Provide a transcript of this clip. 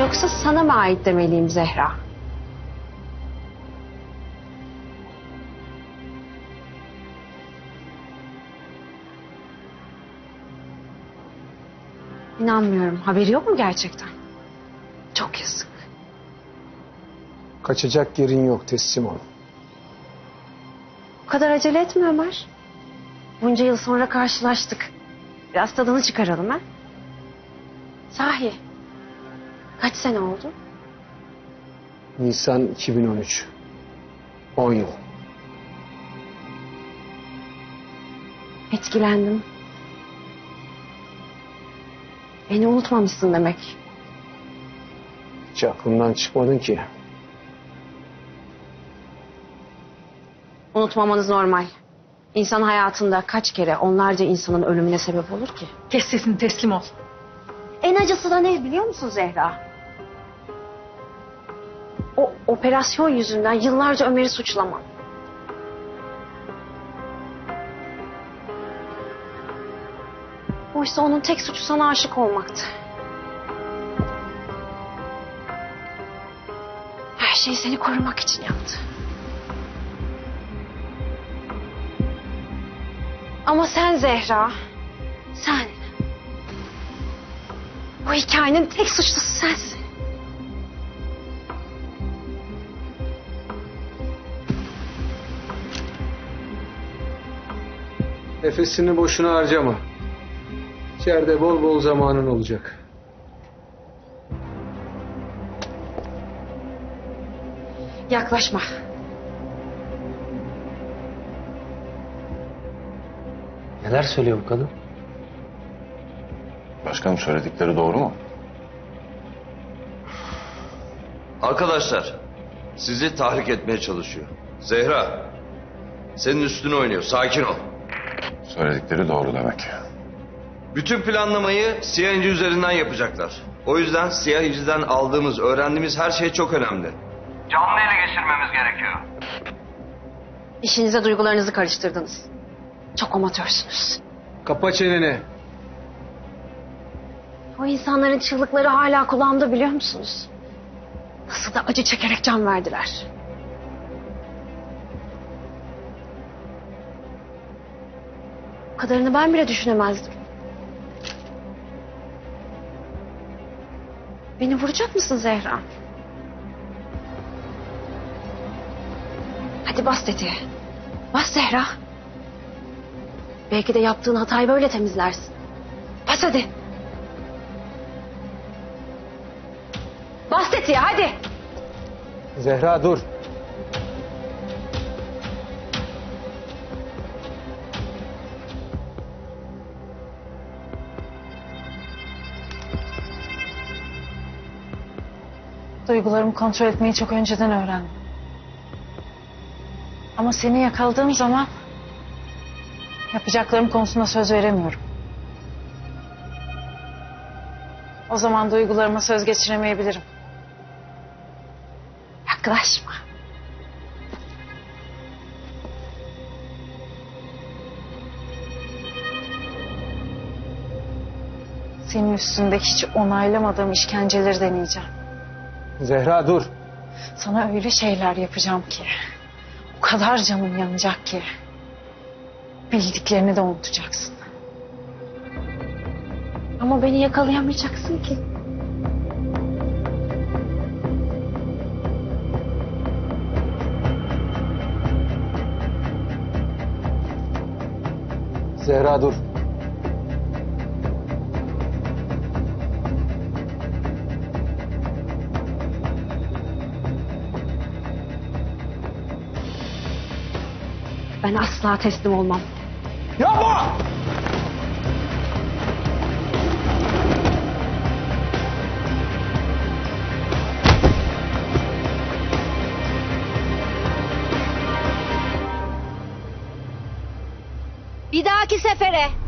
Yoksa sana mı ait demeliyim Zehra? İnanmıyorum. Haberi yok mu gerçekten? Çok yazık. Kaçacak yerin yok teslim ol. Bu kadar acele etme Ömer. Bunca yıl sonra karşılaştık. Biraz tadını çıkaralım ha? Sahi. Kaç sene oldu? Nisan 2013. 10 yıl. Etkilendim. Beni unutmamışsın demek. Hiç aklımdan çıkmadın ki. Unutmamanız normal. İnsan hayatında kaç kere onlarca insanın ölümüne sebep olur ki? Kes sesini teslim ol. En acısı da ne biliyor musun Zehra? O operasyon yüzünden yıllarca Ömer'i suçlamam. Oysa onun tek suçu sana aşık olmaktı. Her şeyi seni korumak için yaptı. Ama sen Zehra, sen bu hikayenin tek suçlusu sensin. Nefesini boşuna harcama. İçeride bol bol zamanın olacak. Yaklaşma. Neler söylüyor bu kadın? Başkanım söyledikleri doğru mu? Arkadaşlar, sizi tahrik etmeye çalışıyor. Zehra, senin üstüne oynuyor. Sakin ol. Söyledikleri doğru demek. Bütün planlamayı siyah inci üzerinden yapacaklar. O yüzden siyah inciden aldığımız, öğrendiğimiz her şey çok önemli. Canlı ele geçirmemiz gerekiyor. İşinize duygularınızı karıştırdınız. Çok amatörsünüz. Kapa çeneni. O insanların çığlıkları hala kulağımda biliyor musunuz? Nasıl da acı çekerek can verdiler. Kadarını ben bile düşünemezdim. Beni vuracak mısın Zehra? Hadi bas tetiğe. Bas Zehra. Belki de yaptığın hatayı böyle temizlersin. Bas hadi. Bas tetiğe hadi. Zehra dur. Duygularımı kontrol etmeyi çok önceden öğrendim. Ama seni yakaladığım zaman yapacaklarım konusunda söz veremiyorum. O zaman duygularıma söz geçiremeyebilirim. Yaklaşma. Senin üstünde hiç onaylamadığım işkenceleri deneyeceğim. Zehra dur. Sana öyle şeyler yapacağım ki. O kadar canım yanacak ki. Bildiklerini de unutacaksın. Ama beni yakalayamayacaksın ki. Zehra dur. Ben asla teslim olmam. Yapma! Bir dahaki sefere